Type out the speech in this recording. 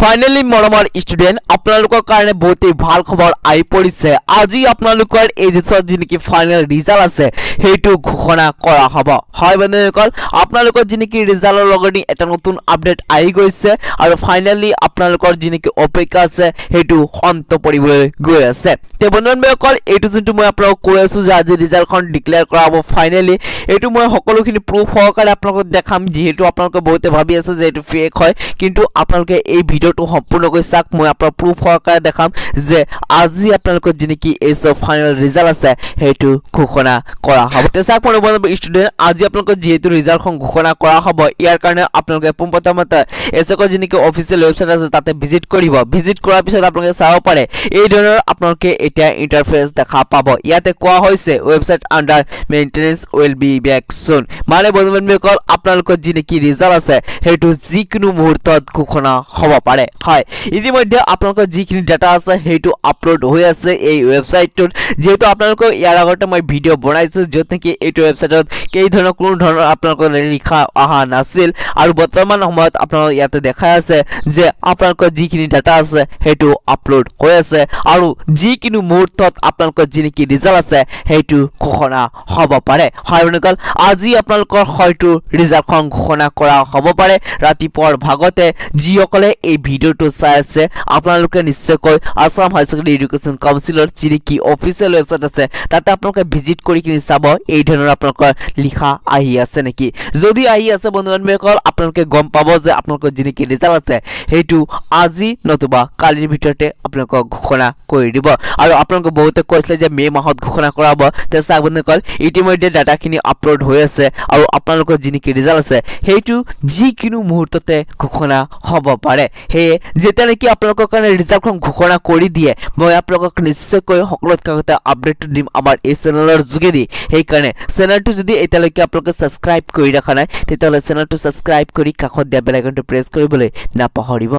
Finally মৰমৰ student আপোনালোকৰ কাৰণে বহুতেই ভালো খবৰ আহি পৰিছে। আজি আপোনালোকৰ এই যিটো যি নেকি ফাইনেল ৰিজাল্ট আছে, সেইটো ঘোষণা কৰা হ'ব। হয় বন্ধুসকল আপোনালোকৰ যি নেকি ৰিজাল্টৰ লগতে এটা নতুন আপডেট আহি গৈছে আৰু ফাইনেলি আপোনালোকৰ যি অপেক্ষা আছে, সেইটো অন্ত পৰিবলৈ গৈ আছে। তে বন্ধুসকল এইটো যোনটো মই আপোনালোকক কৈ আছোঁ যে আজি ৰিজাল্টখন ডিক্লেয়াৰ কৰা হ'ব ফাইনেলি এইটো মই সকলোখিনি প্ৰুফ সহকাৰে আপোনালোকক দেখাম। যিহেতু আপোনালোকে বহুতে ভাবি আছে যে এইটো ফেক হয়, কিন্তু আপোনালোকে এই ভিডিঅ'টো সম্পূৰ্ণকৈ চাওক, মই আপোনাৰ প্ৰুফ সহকাৰে দেখাম যে আজি আপোনালোকৰ যি নেকি এই চব ফাইনেল ৰিজাল্ট আছে, সেইটো ঘোষণা কৰা হ'ব। তে চাওক মোৰ বন্ধু ষ্টুডেণ্ট আজি আপোনালোকৰ যিহেতু ৰিজাল্টখন ঘোষণা কৰা হ'ব, ইয়াৰ কাৰণে আপোনালোকে পোনপ্ৰথমতে এচকৰ যি নেকি অফিচিয়েল ৱেবছাইট আছে, তাতে ভিজিট কৰিব। ভিজিট কৰাৰ পিছত আপোনালোকে চাব পাৰে, এই ধৰণৰ আপোনালোকে এতিয়া ইণ্টাৰফেচ দেখা পাব। ইয়াতে কোৱা হৈছে website under maintenance will be back soon মানে বন্ধু বান্ধৱীসকল, আপোনালোকৰ যি নেকি ৰিজাল্ট আছে, সেইটো যিকোনো মুহূৰ্তত ঘোষণা হ'ব পাৰে। হয়। ইতিমধ্যে আপোনালোকৰ যিখিনি ডাটা আছে, সেইটো আপলোড হৈ আছে এই ৱেবছাইটটোত যিহেতু আপোনালোকৰ ইয়াৰ আগতে মই ভিডিঅ' বনাইছোঁ, য'ত নেকি এইটো কেই ধৰণৰ, কোনো ধৰণৰ আপোনালোকৰ লিখা অহা নাছিল। আৰু বৰ্তমান সময়ত আপোনালোক ইয়াতে দেখাই আছে যে আপোনালোকৰ যিখিনি ডাটা আছে, সেইটো আপলোড হৈ আছে। আৰু যিকোনো মুহূৰ্তত আপোনালোকৰ যি নেকি ৰিজাল্ট আছে, সেইটো ঘোষণা হ'ব পাৰে। হয় বন্ধুসকল আজি আপোনালোকৰ হয়তো ৰিজাল্টখন ঘোষণা কৰা হ'ব পাৰে। ৰাতিপুৱাৰ ভাগতে যিসকলে এই ভিডিঅ'টো চাই আছে আপোনালোকে নিশ্চয়কৈ আছাম হাই ছেকেণ্ডেৰী এডুকেশ্যন কাউন্সিলৰ যি নেকি অফিচিয়েল ৱেবছাইট আছে তাতে আপোনালোকে ভিজিট কৰি কিনি চাব এই ধৰণৰ আপোনালোকৰ লিখা আহি আছে নেকি যদি আহি আছে বন্ধু বান্ধৱীসকল আপোনালোকে গম পাব যে আপোনালোকৰ যি নেকি ৰিজাল্ট আছে সেইটো আজি নতুবা কালিৰ ভিতৰতে আপোনালোকক ঘোষণা কৰি দিব আৰু আপোনালোকে বহুতে কৈছিলে যে মে' মাহত ঘোষণা কৰা হ'ব তে চাওক বন্ধুসকল ইতিমধ্যে ডাটাখিনি আপলোড হৈ আছে আৰু আপোনালোকৰ যি নেকি ৰিজাল্ট আছে সেইটো যিকোনো মুহূৰ্ততে ঘোষণা হ'ব পাৰে সেয়ে যেতিয়া নেকি আপোনালোকৰ কাৰণে ৰিজাল্টখন ঘোষণা কৰি দিয়ে, মই আপোনালোকক নিশ্চয়কৈ সকলোতকৈ আগতে আপডেটটো দিম আমাৰ এই চেনেলৰ যোগেদি। সেইকাৰণে চেনেলটো যদি এতিয়ালৈকে আপোনালোকে ছাবস্ক্ৰাইব কৰি ৰখা নাই, তেতিয়াহ'লে চেনেলটো ছাবস্ক্ৰাইব কৰি কাষত দিয়া বেল প্ৰেছ কৰিবলৈ নাপাহৰিব।